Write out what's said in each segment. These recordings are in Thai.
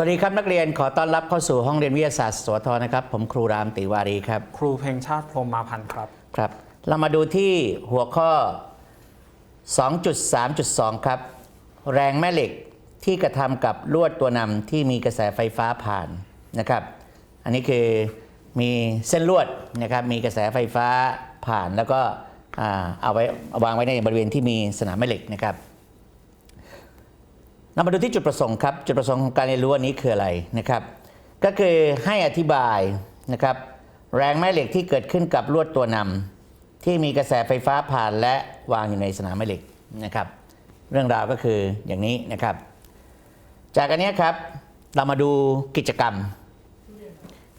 สวัสดีครับนักเรียนขอต้อนรับเข้าสู่ห้องเรียนวิทยาศาสตร์สวทนะครับ ผมครูรามติวารีครับ ครูเพลงชาติพรหมมาพันธ์ครับ ครับ เรามาดูที่หัวข้อ 2.3.2 ครับ แรงแม่เหล็กที่กระทำกับลวดตัวนำที่มีกระแสไฟฟ้าผ่านนะครับ อันนี้คือมีเส้นลวดนะครับมีกระแสไฟฟ้าผ่านแล้วก็อ่าเอาไว้เอาวางไว้ในบริเวณที่มีสนามแม่เหล็กนะครับ เรามาดูที่จุดประสงค์ครับ จุดประสงค์ของการเรียนรู้อันนี้คืออะไรนะครับ ก็คือให้อธิบายนะครับ แรงแม่เหล็กที่เกิดขึ้นกับลวดตัวนำที่มีกระแสไฟฟ้าผ่านและวางอยู่ในสนามแม่เหล็กนะครับ เรื่องราวก็คืออย่างนี้นะครับ จากอันนี้ครับเรามาดูกิจกรรม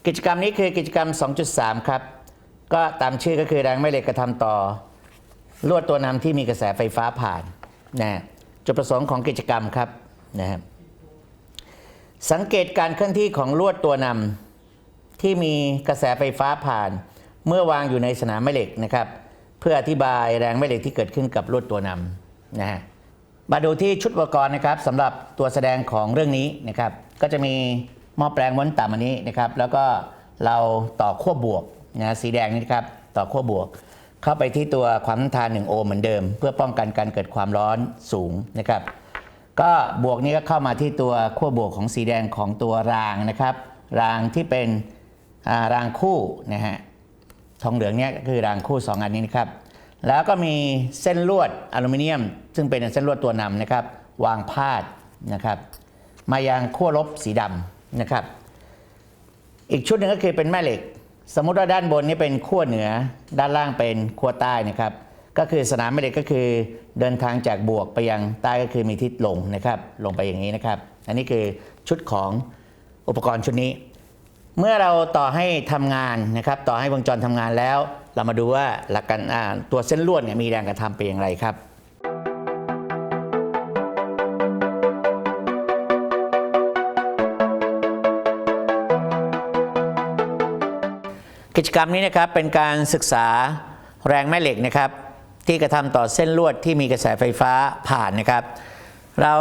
กิจกรรมนี้คือกิจกรรม 2.3 ครับ ก็ตามชื่อก็คือแรงแม่เหล็กกระทำต่อ ลวดตัวนำที่มีกระแสไฟฟ้าผ่านนะจุดประสงค์ของกิจกรรมครับ นะครับสังเกตการเคลื่อนที่ของลวดตัวนำที่มีกระแสไฟฟ้าผ่าน เมื่อวางอยู่ในสนามแม่เหล็กนะครับ เพื่ออธิบายแรงแม่เหล็กที่เกิดขึ้นกับลวดตัวนำนะฮะมาดูที่ชุดอุปกรณ์นะครับสำหรับตัวแสดงของเรื่องนี้นะครับ ก็จะมีหม้อแปลงม้วนต่ำอันนี้นะครับ แล้วก็เราต่อขั้วบวกนะสีแดงนี่นครับต่อขั้วบวก เข้าไปที่ตัวความต้านทาน1โอห์มเหมือนเดิม เพื่อป้องกันการเกิดความร้อนสูงนะครับ ก็บวกนี้ก็เข้ามาที่ตัวขั้วบวกของสีแดงของตัวรางนะครับ รางที่เป็นารางคู่นะฮะทองเหลืองเนี่ยก็คือรางคู่ 2 อันนี้นะครับ แล้วก็มีเส้นลวดอลูมิเนียม ซึ่งเป็นเส้นลวดตัวนำนะครับ วางพาดนะครับ มายังขั้วลบสีดำนะครับ อีกชุดหนึ่งก็คือเป็นแม่เหล็ก สมมุติว่าด้านบนนี่เป็นขั้วเหนือ ด้านล่างเป็นขั้วใต้นะครับ ก็คือสนามแม่เหล็กก็คือเดินทางจากบวกไปยังใต้ก็คือมีทิศลงนะครับ ลงไปอย่างนี้นะครับ อันนี้คือชุดของอุปกรณ์ชุดนี้ เมื่อเราต่อให้ทำงานนะครับ ต่อให้วงจรทำงานแล้ว เรามาดูว่าหลักการตัวเส้นลวดเนี่ยมีแรงกระทำเป็นอย่างไรครับกิจกรรมนี้นะครับเป็นการศึกษาแรงแม่เหล็กนะครับ ที่กระทำต่อเส้นลวดที่มีกระแสไฟฟ้าผ่านนะครับ เรา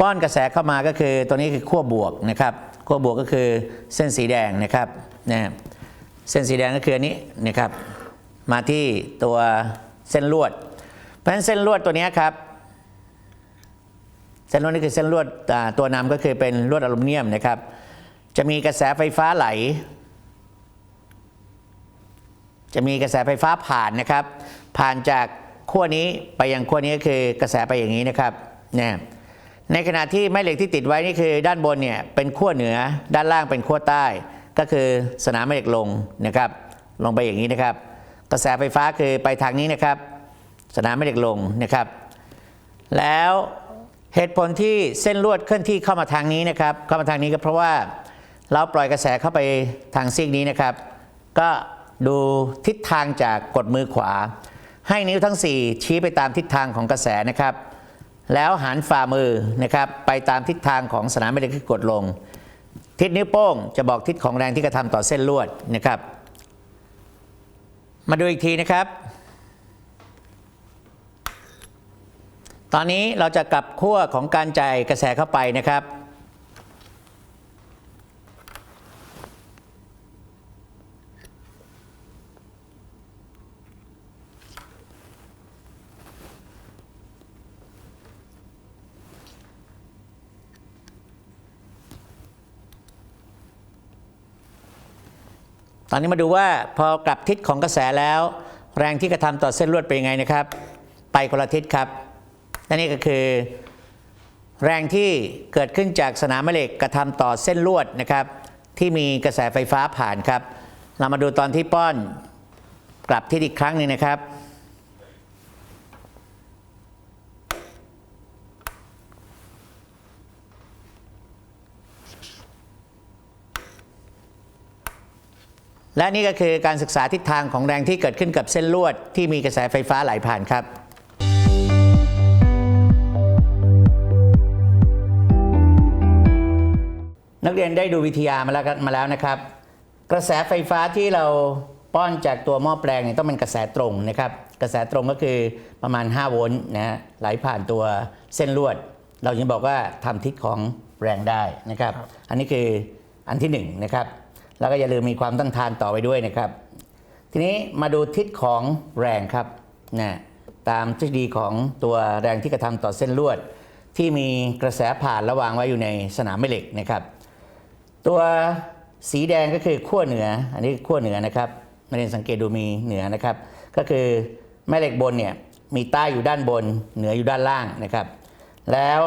ป้อนกระแสเข้ามาก็คือตัวนี้คือขั้วบวกนะครับขั้วบวกก็คือเส้นสีแดงนะครับนะเส้นสีแดงก็คืออันนี้นะครับ มาที่ตัวเส้นลวด เพราะฉะนั้นเส้นลวดตัวนี้ครับเส้นลวดนี่คือเส้นลวดตัวนำก็คือเป็นลวดอลูมิเนียมนะครับ จะมีกระแสไฟฟ้าไหล จะมีกระแสไฟฟ้าผ่านนะครับ ผ่านจากขั้วนี้ไปยังขั้วนี้ก็คือกระแสไปอย่างนี้นะครับเนี่ยในขณะที่แม่เหล็กที่ติดไว้นี่คือ ด้านบนเนี่ยเป็นขั้วเหนือ ด้านล่างเป็นขั้วใต้ ก็คือสนามแม่เหล็กลงนะครับ ลงไปอย่างนี้นะครับ กระแสไฟฟ้าคือไปทางนี้นะครับ สนามแม่เหล็กลงนะครับ แล้วเหตุผลที่เส้นลวดเคลื่อนที่เข้ามาทางนี้นะครับ เข้ามาทางนี้ก็เพราะว่าเราปล่อยกระแสเข้าไปทางซีกนี้นะครับ ก็ ดูทิศทางจากกดมือขวา ให้นิ้วทั้ง 4 ชี้ไปตามทิศทางของกระแสนะครับ แล้วหันฝ่ามือนะครับไปตามทิศทางของสนามแม่เหล็กที่กดลง ทิศนิ้วโป้งจะบอกทิศของแรงที่กระทำต่อเส้นลวดนะครับ มาดูอีกทีนะครับ ตอนนี้เราจะกลับขั้วของการจ่ายกระแสเข้าไปนะครับ ตอนนี้มาดูว่าพอกลับทิศของกระแสแล้ว แรงที่กระทำต่อเส้นลวดเป็นยังไงนะครับ ไปคนละทิศครับและนี่ก็คือ แรงที่เกิดขึ้นจากสนามแม่เหล็กกระทำต่อเส้นลวดนะครับ ที่มีกระแสไฟฟ้าผ่านครับ เรามาดูตอนที่ป้อนกลับทิศอีกครั้งหนึ่งนะครับ และนี่ก็คือการศึกษาทิศทางของแรงที่เกิดขึ้นกับเส้นลวด ที่มีกระแสไฟฟ้าไหลผ่านครับนักเรียนได้ดูวิทยามาแล้วกันมาแล้วนะครับ กระแสไฟฟ้าที่เราป้อนจากตัวหม้อแปลงเนี่ยต้องเป็นกระแสตรงนะครับ กระแสตรงก็คือประมาณ 5 โวลต์นะฮะไหลผ่านตัวเส้นลวด เราจึงบอกว่าทำทิศของแรงได้นะครับครับ อันนี้คืออันที่หนึ่งนะครับ แล้วก็อย่าลืมมีความต้านทานต่อไปด้วยนะครับ ทีนี้มาดูทิศของแรงครับนะตามทฤษฎีของตัวแรงที่กระทำต่อเส้นลวด ที่มีกระแสผ่านระหว่างไว้อยู่ในสนามแม่เหล็กนะครับ ตัวสีแดงก็คือขั้วเหนือ อันนี้ขั้วเหนือนะครับนักเรียนสังเกตดูมีเหนือนะครับ ก็คือแม่เหล็กบนเนี่ยมีใต้อยู่ด้านบน เหนืออยู่ด้านล่างนะครับ แล้ว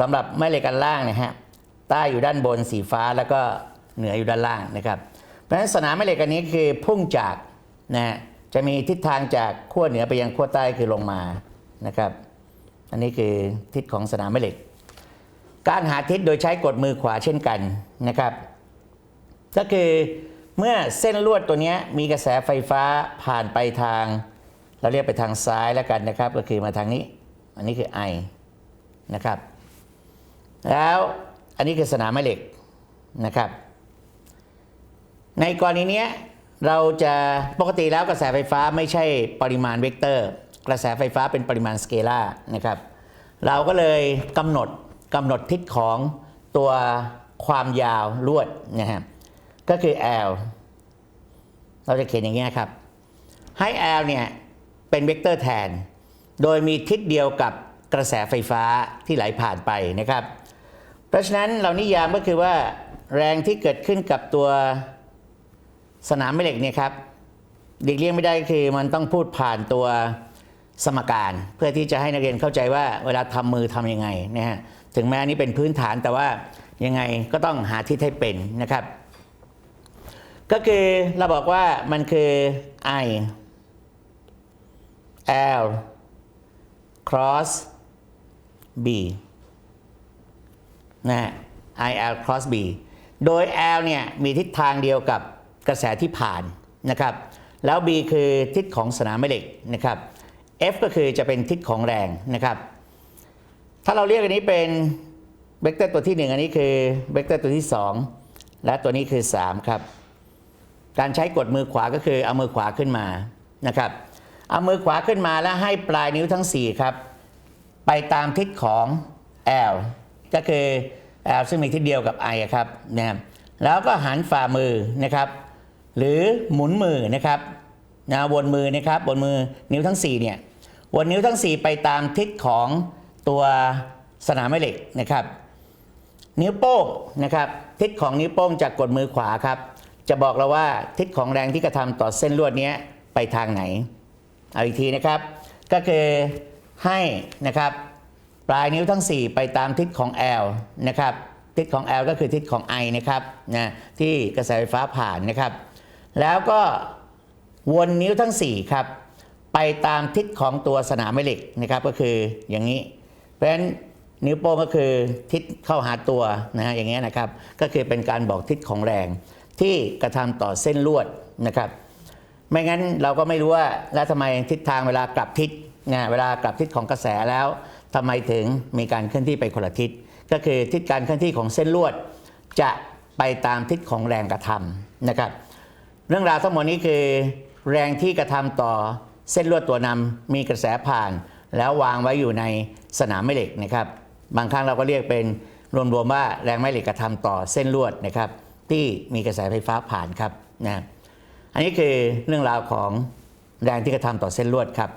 สำหรับแม่เหล็กอันล่างเนี่ยฮะใต้อยู่ด้านบนสีฟ้าแล้วก็ เหนืออยู่ด้านล่างนะครับ เพราะฉะนั้นสนามแม่เหล็กอันนี้คือพุ่งจากนะฮะจะมีทิศทางจากขั้วเหนือไปยังขั้วใต้คือลงมานะครับ อันนี้คือทิศของสนามแม่เหล็ก การหาทิศโดยใช้กดมือขวาเช่นกันนะครับ ก็คือเมื่อเส้นลวดตัวนี้มีกระแสไฟฟ้าผ่านไปทาง เราเรียกไปทางซ้ายแล้วกันนะครับ ก็คือมาทางนี้ อันนี้คือ I นะครับ แล้วอันนี้คือสนามแม่เหล็กนะครับ ในกรณีนี้เราจะปกติแล้วกระแสไฟฟ้าไม่ใช่ปริมาณเวกเตอร์ กระแสไฟฟ้าเป็นปริมาณสเกลาร์นะครับ เราก็เลยกำหนดกำหนดทิศของตัวความยาวลวดนะฮะก็คือ L เราจะเขียนอย่างนี้ครับ ให้ L เนี่ยเป็นเวกเตอร์แทน โดยมีทิศเดียวกับกระแสไฟฟ้าที่ไหลผ่านไปนะครับ เพราะฉะนั้นเรานิยามก็คือว่าแรงที่เกิดขึ้นกับตัว สนามแม่เหล็กเนี่ยครับหลีกเลี่ยงไม่ได้คือมันต้องพูดผ่านตัวสมการเพื่อที่จะให้นักเรียนเข้าใจว่าเวลาทำมือทำยังไงนะฮะถึงแม้อันนี้เป็นพื้นฐานแต่ว่ายังไงก็ต้องหาทิศให้เป็นนะครับ ก็คือเราบอกว่ามันคือ I L cross B นะฮะ IL cross B โดย L เนี่ยมีทิศทางเดียวกับ กระแสที่ผ่านนะครับ แล้ว B คือทิศของสนามแม่เหล็กนะครับ F ก็คือจะเป็นทิศของแรงนะครับ ถ้าเราเรียกอันนี้เป็นเวกเตอร์ตัวที่ 1 อันนี้คือเวกเตอร์ตัวที่ 2 และตัวนี้คือ 3 ครับ การใช้กดมือขวาก็คือเอามือขวาขึ้นมานะครับ เอามือขวาขึ้นมาแล้วให้ปลายนิ้วทั้ง 4 ครับ ไปตามทิศของ L ก็คือ L ซึ่งมีทิศเดียวกับ I ครับนะครับแล้วก็หันฝ่ามือนะครับ หรือหมุนมือนะครับนะวนมือนะครับบนมือนิ้วทั้ง4เนี่ยวนนิ้วทั้ง 4 ไปตามทิศของตัวสนามแม่เหล็กนะครับ นิ้วโป้งนะครับ ทิศของนิ้วโป้งจากกดมือขวาครับ จะบอกเราว่าทิศของแรงที่กระทำต่อเส้นลวดนี้ไปทางไหน เอาอีกทีนะครับ ก็คือให้นะครับปลายนิ้วทั้ง 4 ไปตามทิศของ L นะครับ ทิศของ L ก็คือทิศของ I นะครับนะที่กระแสไฟฟ้าผ่านนะครับ แล้วก็วนนิ้วทั้ง 4 ครับ ไปตามทิศของตัวสนามแม่เหล็กนะครับก็คืออย่างนี้ เพราะฉะนั้นนิ้วโป้งก็คือทิศเข้าหาตัวนะฮะอย่างเงี้ยนะครับ ก็คือเป็นการบอกทิศของแรง ที่กระทำต่อเส้นลวดนะครับ ไม่งั้นเราก็ไม่รู้ว่าแล้วทำไมทิศทางเวลากลับทิศเนี่ยเวลากลับทิศของกระแสแล้วทำไมถึงมีการเคลื่อนที่ไปคนละทิศก็คือทิศการเคลื่อนที่ของเส้นลวด จะไปตามทิศของแรงกระทำนะครับ เรื่องราวทั้งหมดนี้คือแรงที่กระทำต่อเส้นลวดตัวนำมีกระแสผ่าน แล้ววางไว้อยู่ในสนามแม่เหล็กนะครับ บางครั้งเราก็เรียกเป็นรวมๆว่าแรงแม่เหล็กกระทำต่อเส้นลวดนะครับ ที่มีกระแสไฟฟ้าผ่านครับนะอันนี้คือเรื่องราวของแรงที่กระทำต่อเส้นลวดครับ